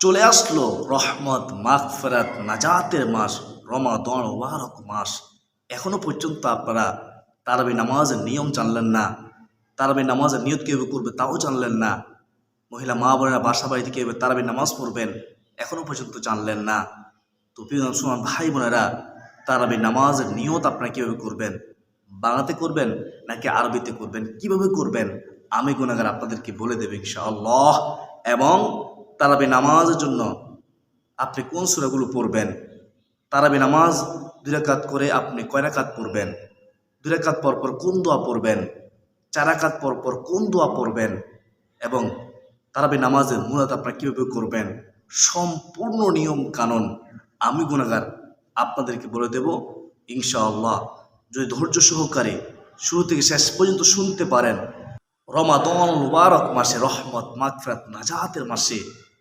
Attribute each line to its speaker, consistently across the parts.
Speaker 1: চলে আসলো রহমত, মাগফেরাত, নাজাতের মাস, রমাদন ওয়ারক মাস। এখনও পর্যন্ত আপনারা তারাবি নামাজের নিয়ম জানলেন না, তারাবি নামাজের নিয়ত কীভাবে করবে তাও জানলেন না, মহিলা মা বোনেরা বাসা বাড়িতে কীভাবে তারাবি নামাজ পড়বেন এখনও পর্যন্ত জানলেন না। তো মুসলমান ভাই বোনেরা, তারাবি নামাজের নিয়ত আপনারা কীভাবে করবেন? বাংলাতে করবেন নাকি আরবিতে করবেন? কীভাবে করবেন? আমি গুণাগার আপনাদেরকে বলে দেবে ইনশাআল্লাহ। এবং তারাবি নামাজের জন্য আপনি কোন সুরাগুলো পড়বেন? তারাবি নামাজ দুই রাকাত করে আপনি কয় রাকাত পড়বেন? দুই রাকাত পর পর কোন দোয়া পড়বেন? চার রাকাত পর পর কোন দোয়া পড়বেন? এবং তারাবি নামাজের মুরাদ আপনারা কীভাবে করবেন? সম্পূর্ণ নিয়ম কানুন আমি গুণাগার আপনাদেরকে বলে দেব, ইনশাআল্লাহ। যদি ধৈর্য সহকারে শুরু থেকে শেষ পর্যন্ত শুনতে পারেন রমাদন মুবারক মাসে রহমত, মাগফিরাত, নাজাতের মাসে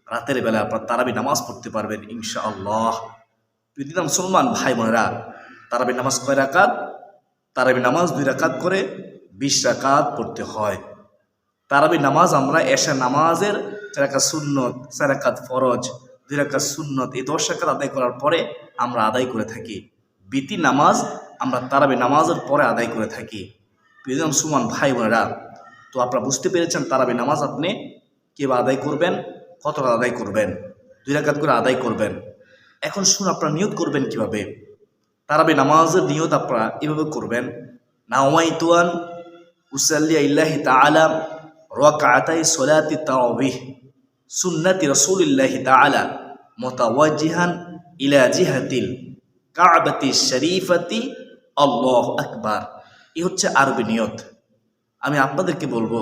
Speaker 1: রাতের বেলা আপনার তারাবি নামাজ পড়তে পারবেন, ইনশাআল্লাহ। পৃথিবী মুসলমান ভাই বোনেরা, তারাবি নামাজ কয় রাকাত? তারাবি নামাজ দুই রাকাত করে বিশ রাকাত পড়তে হয়। তারাবি নামাজ আমরা এশা নামাজের চার রাকাত সুন্নত, চার রাকাত ফরজ, দুই রাকাত সুন্নত, এই দশ রাকাত আদায় করার পরে আমরা আদায় করে থাকি। বিতি নামাজ আমরা তারাবি নামাজের পরে আদায় করে থাকি। প্রিয়জন সুমান ভাই বোনেরা, তো আপনারা বুঝতে পেরেছেন তারাবি নামাজ আপনি কীভাবে আদায় করবেন? কত আদায় করবেন? দুই রাকাত করে আদায় করবেন। এখন শুন, আপনারা নিয়ত করবেন কীভাবে? তারাবি নামাজের নিয়ত আপনারা এভাবে করবেন। নাওয়াইতুয়ান উসাল্লিয়া ইল্লাহি তাআলা রাকাতাই সলাতি তাওবিহ সুন্নাতি রাসূলিল্লাহি তাআলা মুতাওয়াজ্জিহান ইলা জিহাতিল কাবাতি শরীফাতি আল্লাহু আকবার। এই হচ্ছে আরবি নিয়ত। আমি আপনাদেরকে বলব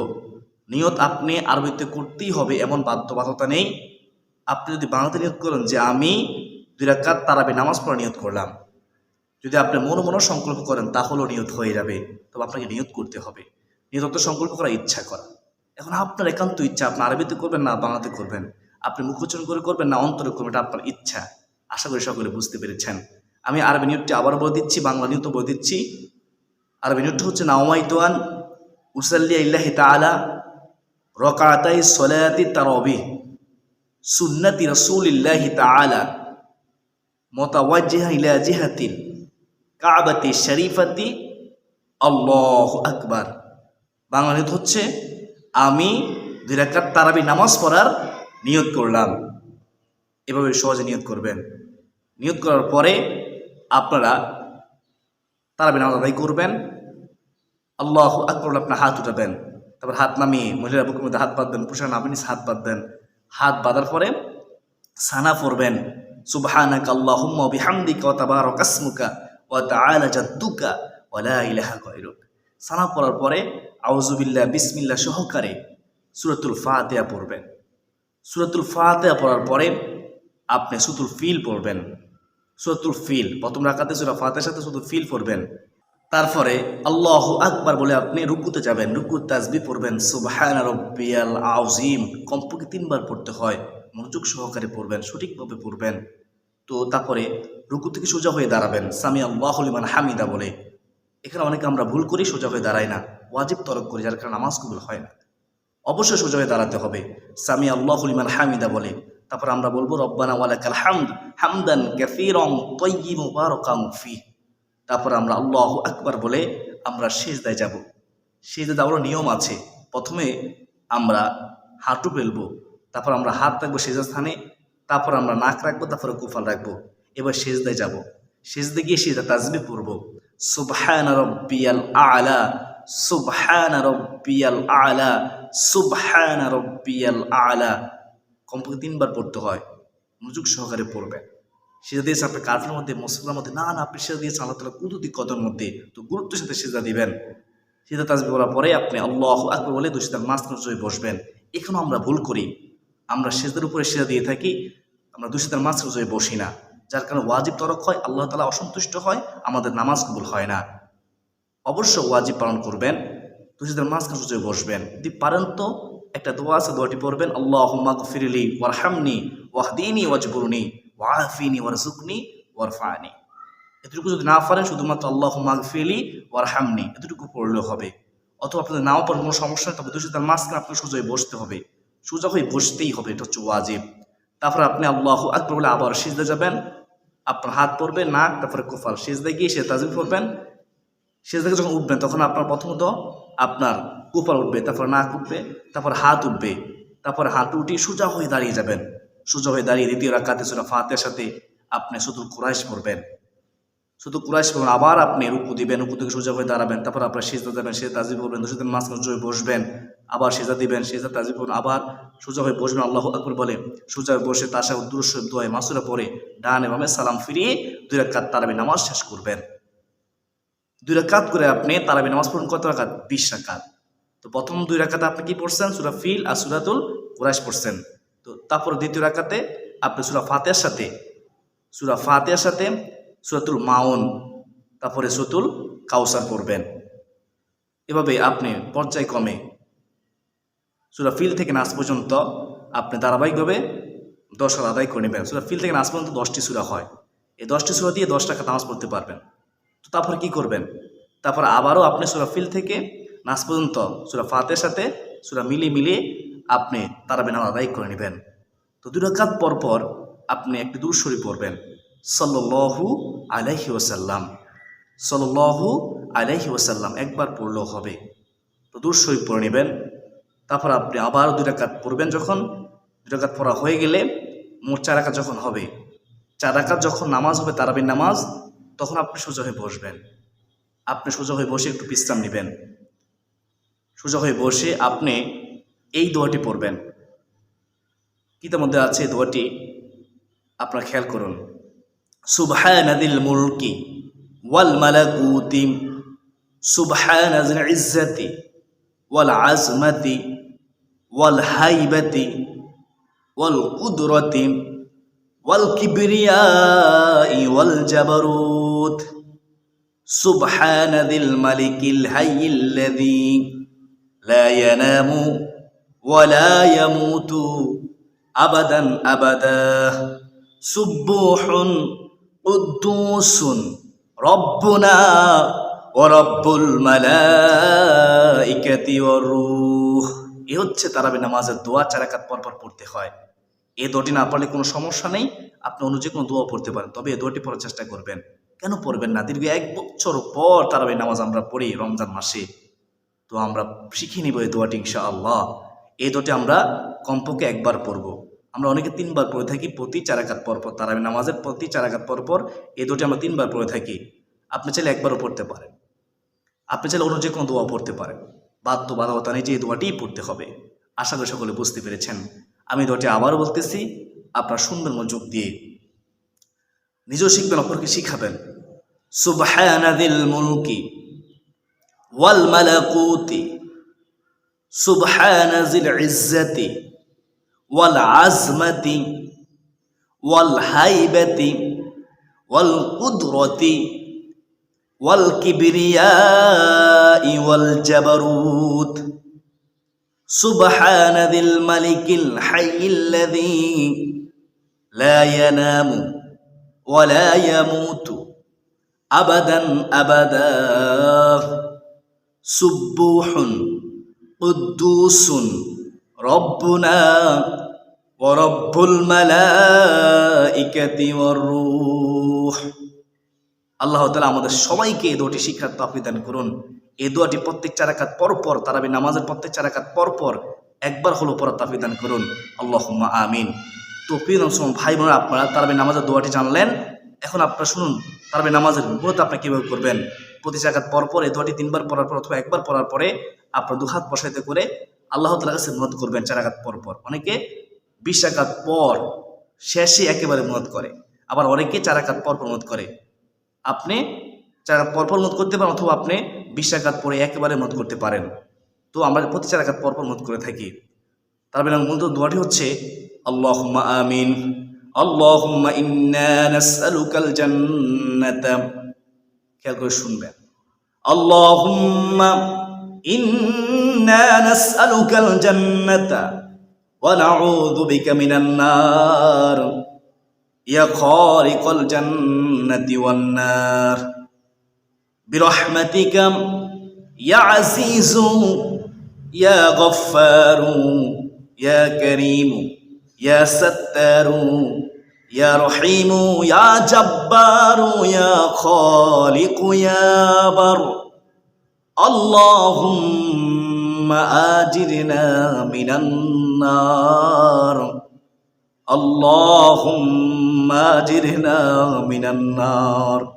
Speaker 1: নিয়ত আপনি আরবিতে করতেই হবে, এমন বাধ্যবাধকতা নেই। আপনি যদি বাংলাতে নিয়ত করেন যে আমি দুই রাকাত তারাবি নামাজ পড়া নিয়ত করলাম, যদি আপনি মনো মনো সংকল্প করেন তাহলেও নিয়ত হয়ে যাবে, তবে আপনাকে নিয়ত করতে হবে। নিয়ত সংকল্প করা ইচ্ছা করা। এখন আপনার একান্ত ইচ্ছা, আপনি আরবিতে করবেন না বাংলাতে করবেন। আপনি মুখোচ্চারণ করে করবেন না অন্তরে করবেন, এটা আপনার ইচ্ছা। আশা করি সকলে বুঝতে পেরেছেন। আমি আরবি নিয়তটি আবার বলে দিচ্ছি, বাংলা নিয়ত বলে দিচ্ছি। আরবি নিয়তটা হচ্ছে নাওমাইতোয়ান, উসাল্লিয়া ইল্লাহি তাআলা রকাতাই সলায়াতি তারাবি, সুন্নতি রাসূলিল্লাহি তাআলা, মুতাওয়াজ্জিহা ইলা জিহাতিল কাবাতি শরীফাতি, আল্লাহ আকবার। বাংলা হচ্ছে, আমি দুই রাকাত তারাবি নামাজ পড়ার নিয়ত করলাম। এভাবে সহজে নিয়ত করবেন। নিয়ত করার পরে আপনারা তারাবি নামাজ আদায় করবেন। আল্লাহ আকবর আপনার হাত উঠাবেন। তারপর হাত নামিয়ে, মহিলারা বুকের মধ্যে হাত বাঁধবেন, পুরুষের নামিনিস হাত বাঁধবেন। হাত বাঁধার পরে সানা পড়বেন, সুবহানাক আল্লাহুম্মা বিহামদিকা ওয়া তাবারাকা ইসমুকা ওয়া তাআলা জাদ্দুকা ওয়া লা ইলাহা গায়রুক। সানা পড়ার পরে আউযুবিল্লাহ, বিসমিল্লাহ সহকারে সূরাতুল ফাতিহা পড়বেন। সূরাতুল ফাতিহা পড়ার পরে আপনি সুতুল ফিল পড়বেন। সূরাতুল ফিল, প্রথম রাখাতে সুরা ফাতিহার সাথে শুধু ফিল পড়বেন। তারপরে আল্লাহ আকবার বলে আপনি রুকুতে যাবেন রুকু তাজবি পড়বেন, সুবহান রব্বিয়াল আউজিম কমপক্ষে তিনবার পড়তে হয়, মনোযোগ সহকারে পড়বেন, সঠিকভাবে পড়বেন। তো তারপরে রুকু থেকে সোজা হয়ে দাঁড়াবেন, সামি আল্লাহ হামিদা বলে। এখানে অনেকে আমরা ভুল করি, সোজা হয়ে দাঁড়াই না, ওয়াজিব তরক করি, যার কারণে নামাজ কবুল হয় না। অবশ্যই সোজা হয়ে দাঁড়াতে হবে, সামি আল্লাহ লিমান হামিদা বলে। তারপর আমরা বলব, রব্বানা ওয়ালাকাল হামদ, হামদান কাসীরান তাইয়্যিব মুবারাকান ফিহ তারপর আমরা আল্লাহ আকবার বলে আমরা সেজদায় যাব। সেজদা যাওয়ার নিয়ম আছে। প্রথমে আমরা হাঁটু ফেলব, তারপর আমরা হাত রাখব সেজা স্থানে তারপর আমরা নাক রাখব, তারপরে কুফাল রাখব। এবার সেজদায় যাব। সেজদে গিয়ে সেজদা তাজবি পড়ব। সুবহান আলা আলা কমপক্ষে তিনবার পড়তে হয়। মনোযোগ সহকারে পড়বেন। সেজা দিয়েছে আপনি কার্ফের মধ্যে মশলার মধ্যে না না আপনি সেজা দিয়েছেন আল্লাহ তালা কুদুতি কদর মধ্যে। তো গুরুত্বের সাথে সেজা দিবেন। সেজা তাজবি বলার পরে আপনি আল্লাহ আকবর বলে দুশিতার মাঝখানে জয় বসবেন। এখানেও আমরা ভুল করি। আমরা সেজদের উপরে সেজা দিয়ে থাকি, আমরা দুশিতার মাঝখানে জয় বসি না। যার কারণে ওয়াজিব তরক হয়, আল্লাহ তালা অসন্তুষ্ট হয়, আমাদের নামাজ কবুল হয় না। অবশ্য ওয়াজিব পালন করবেন দুশিতার মাঝখানে জয় বসবেন। যদি পারেন তো একটা দোয়া আছে, দোয়াটি পড়বেন আল্লাহ মাগফিরলি ওয়ারহামনি ওয়াহদিনী ওয়াজবুরনি। ওয়াফিনি ওয়ারজুকনি ওয়ারফানি এতটুকু যদি না পারেন, শুধুমাত্র আল্লাহ মাগফিলি ওয়ারহামনি। এতটুকু পড়লেও হবে। অথবা আপনাদের নাও পারেন কোনো সমস্যা তবে দুশো তার মাঝখানে আপনাকে সোজা হয়ে বসতে হবে। সোজা হয়ে বসতেই হবে, এটা হচ্ছে ওয়াজিব। তারপর আপনি আল্লাহ আকবর বলে আবার সিজদে যাবেন। আপনার হাত পড়বে, নাক, তারপরে কোফাল। সিজদে গিয়ে সে তাজিম শেষ থেকে যখন উঠবেন, তখন আপনার প্রথমত আপনার কোপাল উঠবে, তারপর নাক উঠবে, তারপর হাত উঠবে। তারপর হাত উঠিয়ে সোজা হয়ে দাঁড়িয়ে যাবেন। সোজা হয়ে দাঁড়িয়ে দ্বিতীয় রাকাতে সুরা ফাতের সাথে আপনি শুধু কুরাইশ পড়বেন। শুধু কুরাইশ পড়বেন আবার আপনি রুকু দিবেন, রুকু থেকে সোজা হয়ে দাঁড়াবেন, তারপর আপনার সেজদা দেবেন সে তাজিব করবেন দুশো মাঝখানে জয় বসবেন, আবার সেজা দিবেন সেজা তাজিব করবেন আবার সোজা হয়ে বসবেন, আল্লাহ আকবর বলে, সোজা বসে তার সাথে দোয়ায় মাসুরা পরে ডান এবং সালাম ফিরিয়ে দুই রাকাত তারাবি নামাজ শেষ করবেন। দুই রাকাত করে আপনি তারাবি নামাজ পড়ুন কত রাকাত? বিশ রাকাত। তো প্রথম দুই রাকাতে আপনি কি পড়ছেন? সুরা ফিল আর সুরাতুল কুরাইশ পড়ছেন। তো তারপর দ্বিতীয় রাকাতে আপনি সুরা ফাতেহার সাথে, সুরা ফাতেহার সাথে সুরাতুল মাউন, তারপরে সুতুল কাউসার পড়বেন। এভাবে আপনি পর্যায়ক্রমে সুরা ফিল থেকে নাচ পর্যন্ত আপনি ধারাবাহিকভাবে দশ হাত আদায় করে নেবেন। সুরা ফিল থেকে নাচ পর্যন্ত দশটি সুরা হয়। এই দশটি সুরা দিয়ে দশ টাকা নামাজ পড়তে পারবেন। তো তারপর কি করবেন? তারপর আবারও আপনি সুরা ফিল থেকে নাচ পর্যন্ত সুরা ফাতের সাথে সুরা মিলিয়ে মিলিয়ে আপনি তারাবি নামাজ আদায় করে নেবেন। তো দুই রাকাত পর পর আপনি একটি দূর শরীফ পড়বেন। সল্লু আলাইহি ওসাল্লাম সল্লু আলাইহি ওসাল্লাম একবার পড়লেও হবে। তো দূর শরীফ পড়ে নেবেন। তারপর আপনি আবার দুই রাকাত পড়বেন যখন। দুই রাকাত পড়া হয়ে গেলে মোট চার রাকাত যখন হবে, চার রাকাত যখন নামাজ হবে তারাবির নামাজ, তখন আপনি সোজা হয়ে বসবেন। আপনি সোজা হয়ে বসে একটু বিশ্রাম নেবেন। সোজা হয়ে বসে আপনি এই দোয়াটি পড়বেন। গীতার মধ্যে আছে দোয়াটি, আপনারা খেয়াল করুন। সুবহানাদিল মুলকি ওয়াল মালাকুতি সুবহানাজিল ইজ্জাতি ওয়াল আজমাতি ওয়াল হাইবাতি ওয়াল কুদরতি ওয়াল কিবরিয়াই ওয়াল জাবারুত। সুবহানাদিল মালিকিল হাইয়িল্লাযী লা ইয়ানামু আবাদান এ হচ্ছে তারাবি নামাজের দোয়া চারাকাত পরপর পড়তে হয়। এ দুটি না পারলে কোনো সমস্যা নেই, আপনি অন্য যে কোনো দোয়া পড়তে পারেন, তবে এ দোয়াটি পড়ার চেষ্টা করবেন। কেন পড়বেন না? দীর্ঘ এক বছর পর তারাবি নামাজ আমরা পড়ি রমজান মাসে। তো আমরা শিখে নিব এই দোয়াটি, ইনশাআল্লাহ। এই দুটি আমরা কমপক্ষে একবার পড়ব। আমরা অনেকে তিনবার পড়ে থাকি, প্রতি চারাকাত পরপর তারাবি নামাজের প্রতি চারাকাত পরপর এই দুটি আমরা তিনবার পড়ে থাকি। আপনি চাইলে একবারও পড়তে পারেন। আপনি চাইলে অন্য যে কোনো দোয়া পড়তে পারেন। বাধ্য বাধকতা নেই যে এই দোয়াটিই পড়তে হবে। আশা করি সকলে বুঝতে পেরেছেন। আমি দোয়াটি আবারও বলতেছি, আপনার সুন্দর মনোযোগ দিয়ে নিজেও শিখবেন, অপরকে শিখাবেন। সুবহানাদিল মুলকি ওয়াল মালাকুতি سبحان ذي العزة والعزمة والهيبة والقدرة والكبرياء والجبروت. سبحان ذي الملك الحي الذي لا ينام ولا يموت أبدا أبدا. سبوح قدوس ربنا ورب الملائكة والروح আল্লাহ তালা আমাদের সবাইকে এই দোয়াটি শিক্ষার তাফি দান করুন এই দোয়াটি প্রত্যেক চারাকাত পরপর তারাবি নামাজের প্রত্যেক চারাকাত পরপর একবার হলো পর তাফি দান করুন আল্লাহ আমিন তো প্রিয় নমসম ভাই বোনেরা আপনারা তারাবি নামাজের দোয়াটি জানলেন এখন আপনারা শুনুন তারাবি নামাজের মূলত আপনি কীভাবে করবেন প্রতি চারাকাত পরপর এই দোয়াটি তিনবার পড়ার পর অথবা একবার পড়ার পরে আপনার দুহাত বসাইতে করে আল্লাহ তালার কাছে মত করবেন চারাকাত পরপর অনেকে বিশ রাকাত পর শেষে একেবারে মত করে আবার অনেকে চারাকাত পরপর মত করে আপনি চার পরপর মত করতে পারেন অথবা আপনি বিশ আঘাত পরে একেবারে মত করতে পারেন তো আমরা প্রতি চার আঘাত পরপর মত করে থাকি তারপরে মূলত দোয়াটি হচ্ছে আল্লাহ আমিন اللهم إنا نسألك الجنة খেয়াল করে শুনবেন اللهم إنا نسألك الجنة ونعوذ بك من النار يا خالق الجنة والنار برحمتك يا عزيز يا غفار يا كريم ইয়া সত্তারু ইয়া রহিমু ইয়া জব্বারু ইয়া খালিকু ইয়া বার اللهم آجرنا من النار اللهم آجرنا من النار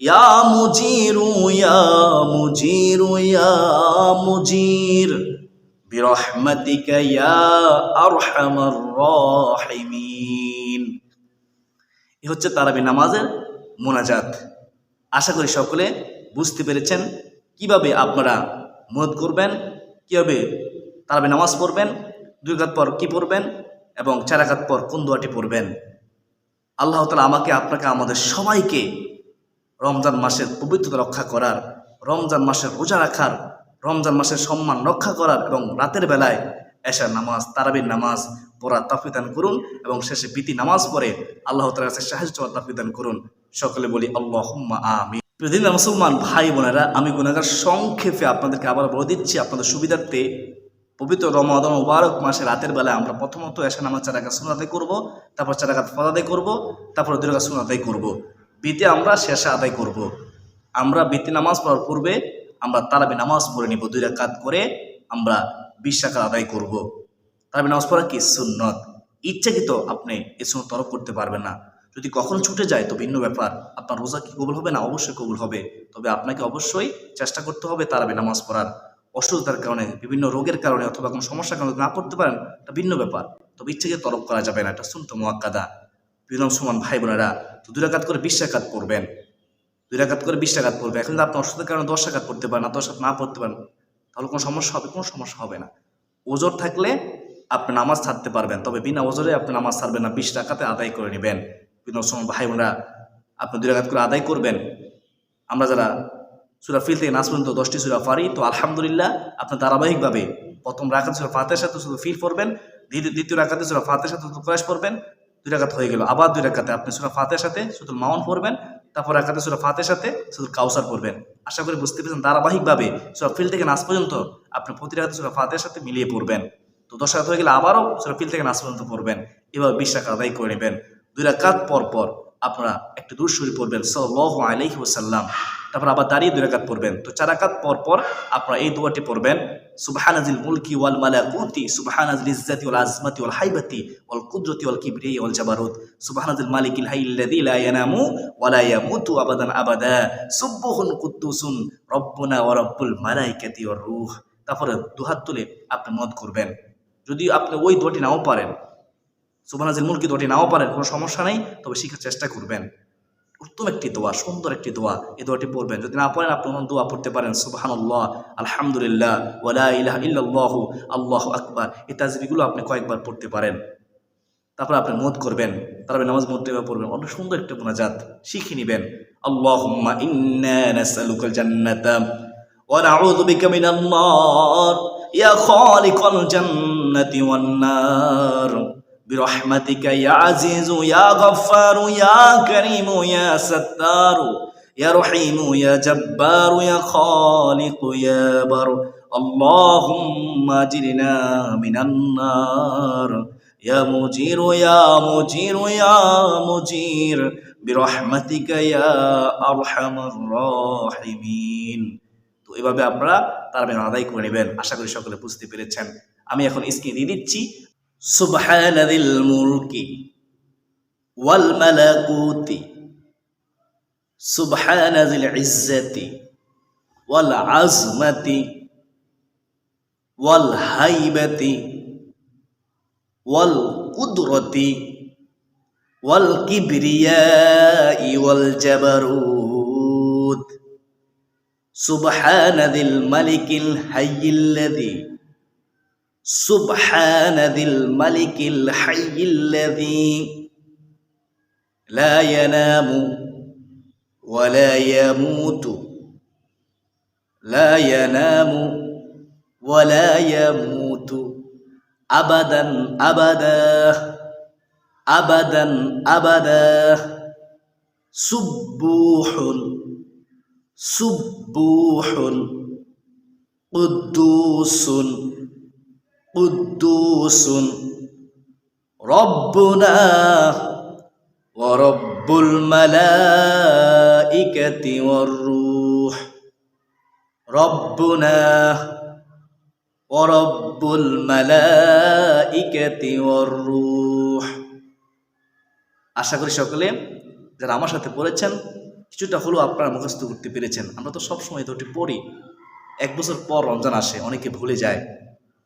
Speaker 1: يا مجير يا مجير يا مجير برحمتك يا أرحم الراحمين এ হচ্ছে তারাবি নামাজের মোনাজাত। আশা করি সকলে বুঝতে পেরেছেন কীভাবে আপনারা মত করবেন, কীভাবে তারাবি নামাজ পড়বেন, দুই রাকাত পর কি পড়বেন এবং চার রাকাত পর কোন দোয়াটি পড়বেন। আল্লাহ তালা আমাকে, আপনাকে, আমাদের সবাইকে রমজান মাসের পবিত্রতা রক্ষা করার, রমজান মাসের রোজা রাখার, রমজান মাসের সম্মান রক্ষা করার এবং রাতের বেলায় এশার নামাজ, তারাবির নামাজ পড়া তাফিদান করুন এবং শেষে প্রীতি নামাজ পড়ে আল্লাহ তালার কাছে সাহায্য তাফিদান করুন। সকলে বলি আল্লাহ আমি প্রতিদিন মুসলমান ভাই বোনেরা, আমি গুণাগার সংক্ষেপে আপনাদেরকে আবার বলে দিচ্ছি, আপনাদের সুবিধার্থে পবিত্র রমাদন মুবারক মাসে রাতের বেলায় আমরা প্রথমত এসে নামাজ চার রাখা সুন আদায় করব, তারপর চার রাখাত ফল আদায় করব, তারপর সুন আদায় করব। বিতে আমরা শেষে আদায় করব। আমরা বিতে নামাজ পড়ার পূর্বে আমরা তারাবি নামাজ পড়ে নিব দুই রাকাত করে। আমরা বিশ টাকা আদায় করব। তারাবি নামাজ পড়া কি? সুন্নত। ইচ্ছাকৃত আপনি এ সুন্নত তরক করতে পারবেন না। যদি কখনো ছুটে যায় তো ভিন্ন ব্যাপার। আপনার রোজা কি কবুল হবে? না, অবশ্যই কবুল হবে। তবে আপনাকে অবশ্যই চেষ্টা করতে হবে তারাবি নামাজ পড়ার। অসুস্থতার কারণে, বিভিন্ন রোগের কারণে অথবা কোনো সমস্যার কারণে না পড়তে পারেন, এটা ভিন্ন ব্যাপার। তবে ইচ্ছাকে তরক করা যাবে না। এটা শুনতো মোয়াক্কাদা বিভিন্ন সমান ভাই বোনেরা তো দুই রাকাত করে বিশ টাকাত পড়বেন। দুই রাকাত করে বিশ টাকাত পড়বে এখন আপনি অসুস্থতার কারণে দশ টাকাত পড়তে পারেন না দশ না পড়তে পারেন তাহলে কোনো সমস্যা হবে, কোনো সমস্যা হবে না। ওজোর থাকলে আপনি নামাজ ছাড়তে পারবেন, তবে বিনা ওজোরে আপনি নামাজ ছাড়বেন না, বিশ টাকাতে আদায় করে নেবেন। বিভিন্ন সময় ভাই বোনেরা আপনি দুই রাকাত করে আদায় করবেন। আমরা যারা সুরা ফিল থেকে নাচ পর্যন্ত দশটি সুরা পারি, তো আলহামদুলিল্লাহ আপনার ধারাবাহিকভাবে প্রথম রাখাতে সুরা ফাতের সাথে শুধু ফিল পড়বেন দ্বিতীয় রাখাতে সুরা ফাতের সাথে শুধু ক্রাশ পড়বেন, দুই রাখাত হয়ে গেল। আবার দুই রাখাতে আপনি সুরা ফাতের সাথে শুধু মাউন পড়বেন তারপর রাখাতে সুরা ফাতের সাথে শুধু কাউসার পড়বেন। আশা করি বুঝতে পেরেছেন, ধারাবাহিকভাবে সুরা ফিল থেকে নাচ পর্যন্ত আপনি প্রতি রাখাতে সুরা ফাতের সাথে মিলিয়ে পড়বেন। তো দশ রাত হয়ে গেলে আবারও সুরা ফিল থেকে নাচ পর্যন্ত পড়বেন। এভাবে বিশ টাকা আদায় করে নেবেন। দুই রাকাত পর পর আপনারা একটু দূর সুরি পড়বেন সাল্লাহ আলাইহি ওসাল্লাম তারপর আবার দাঁড়িয়ে দুই রাকাত পড়বেন। তো চার রাকাত পর পর আপনারা এই দোয়াটি পড়বেন সুবহানাজিল মুলকি ওয়াল মালাকুতি সুবহানাজিল ইজ্জাতি ওয়াল আজমাতি ওয়াল হাইবাতি ওয়াল কুদরতি ওয়াল কিবরি ওয়াল জাবারুত। সুবহানাজিল মালিকিল হাইয়্যিল্লাযী লা ইয়ানামু ওয়া লা ইয়ামুতু আবাদান আবাদা। সুবহুন কুদ্দুসুন, রব্বুনা ওয়া রব্বুল মালাইকাতি ওয়ার রূহ। তারপরে দুহাত তুলে আপনি মত করবেন। যদি আপনি ওই দোয়াটি নাও পারেন সুবহানাজিল মুলকি দোয়াটি নাও পারেন, কোনো সমস্যা নেই, তবে শিখার চেষ্টা করবেন। উত্তম একটি দোয়া, সুন্দর একটি দোয়া, এই দোয়াটি পড়বেন। যদি না পড়েন, আপনি অন্য দোয়া পড়তে পারেন, সুবাহানুল্লাহ, আলহামদুলিল্লাহ ওয়ালা ইলাহ ইল্লাল্লাহ, আল্লাহ আকবার, এই তাজবিগুলো আপনি কয়েকবার পড়তে পারেন। তারপর আপনি মত করবেন তারপরে নামাজ মধ্যে পড়বেন, অনেক সুন্দর একটা মোনাজাত, শিখে নেবেন। আল্লাহ برحمتك يا عزيز يا غفار يا كريم يا ستار يا رحيم يا جبار يا خالق يا بر اللهم اجرنا من النار يا مجير يا مجير يا مجير برحمتك يا ارحم الراحمين তো এভাবে আপনারা তার আদায় করে নেবেন আশা করি সকলে বুঝতে পেরেছেন আমি এখন স্ক্রিন দিয়ে দিচ্ছি سبحان ذي الملك والملكوت سبحان ذي العزة والعظمة والهيبة والقدرة والكبرياء والجبروت سبحان ذي الملك الحي الذي سبحان ذي الملك الحي الذي لا ينام ولا يموت لا ينام ولا يموت أبدا أبدا أبدا أبدا سبوح سبوح قدوس. কুদ্দুসুন। রব্বুনা ওরব্বুল মালাইকাতি ওয়াররূহ রব্বুনা ওরব্বুল মালাইকাতি ওয়াররূহ আশা করি সকলে যারা আমার সাথে পড়েছেন, কিছুটা হলেও আপনারা মুখস্থ করতে পেরেছেন। আমরা তো সব সময় ওটি পড়ি। এক বছর পর রমজান আসে, অনেকে ভুলে যায়।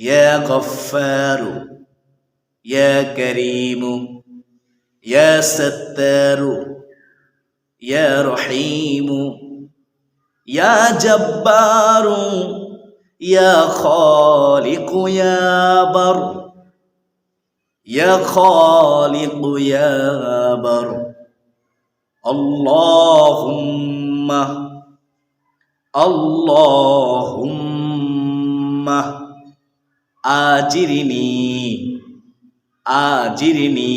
Speaker 1: ইয়া গফফারু ইয়া করিমু ইয়া সত্তারু ইয়া রহিমু ইয়া জব্বারু ইয়া খালিকু ইয়া বার ইয়া খালিকু ইয়া বার আল্লাহুম্মা আল্লাহুম্মা আজিরনি আজিরনি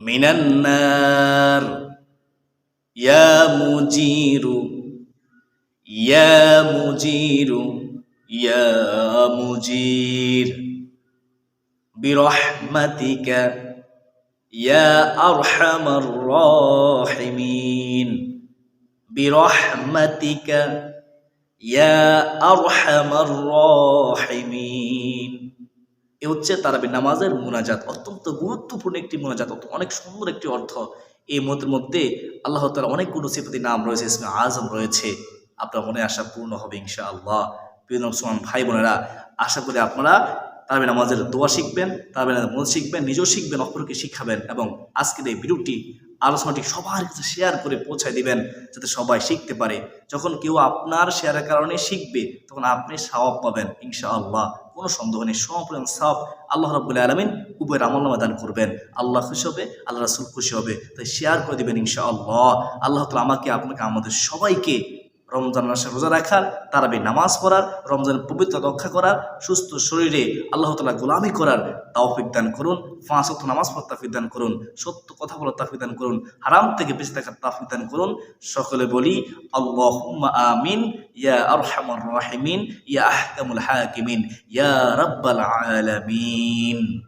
Speaker 1: মিনান নার ইয়া মুজিরু ইয়া মুজিরু ইয়া মুজির বিরহমাতিকা ইয়া আরহামার রাহিমিন বিরহমাতিকা ইয়া আরহামার রাহিমিন। এ হচ্ছে তারাবি নামাজের মোনাজাত, অত্যন্ত গুরুত্বপূর্ণ একটি মোনাজাত অনেক সুন্দর একটি অর্থ। এই মতের মধ্যে আল্লাহ তালা অনেকগুলো সিফতি নাম রয়েছে, ইসমে আজম রয়েছে। আপনার মনে আশা পূর্ণ হবে ইনশা আল্লাহ প্রিয় সুমান ভাই বোনেরা, আশা করি আপনারা তারাবি নামাজের দোয়া শিখবেন, তারাবি মন শিখবেন, নিজেও শিখবেন, অপরকে শিখাবেন এবং আজকের এই ভিডিওটি আলোচনাটি সবার কাছে শেয়ার করে পৌঁছায় দিবেন যাতে সবাই শিখতে পারে। যখন কেউ আপনার শেয়ারের কারণে শিখবে, তখন আপনি সওয়াব পাবেন ইনশা আল্লাহ কোনো সন্দেহ নেই, সম্পূর্ণ সব আল্লাহ রাবুল্লাহ আলমিন উভয়ের আমল নামা দান করবেন। আল্লাহ খুশি হবে, আল্লাহ রাসুল খুশি হবে, তাই শেয়ার করে দিবেন ইনশা আল্লাহ আল্লাহ তালা আমাকে, আপনাকে, আমাদের সবাইকে রমজান মাসে রোজা রাখার তারাবি নামাজ পড়ার, রমজানের পবিত্র রক্ষা করার, সুস্থ শরীরে আল্লাহ তালা গোলামি করার তাওফিক দান করুন অক্ট নামাজ পড়ার তাফিক দান করুন, সত্য কথা বলার তাফিক দান করুন, হারাম থেকে বেঁচে থাকার তাফিক দান করুন। সকলে বলি আল্লাহ আমিন, ইয়া আরহামার রাহিমিন, ইয়া আহকামুল হাকিমিন, ইয়া রাব্বাল আলামিন।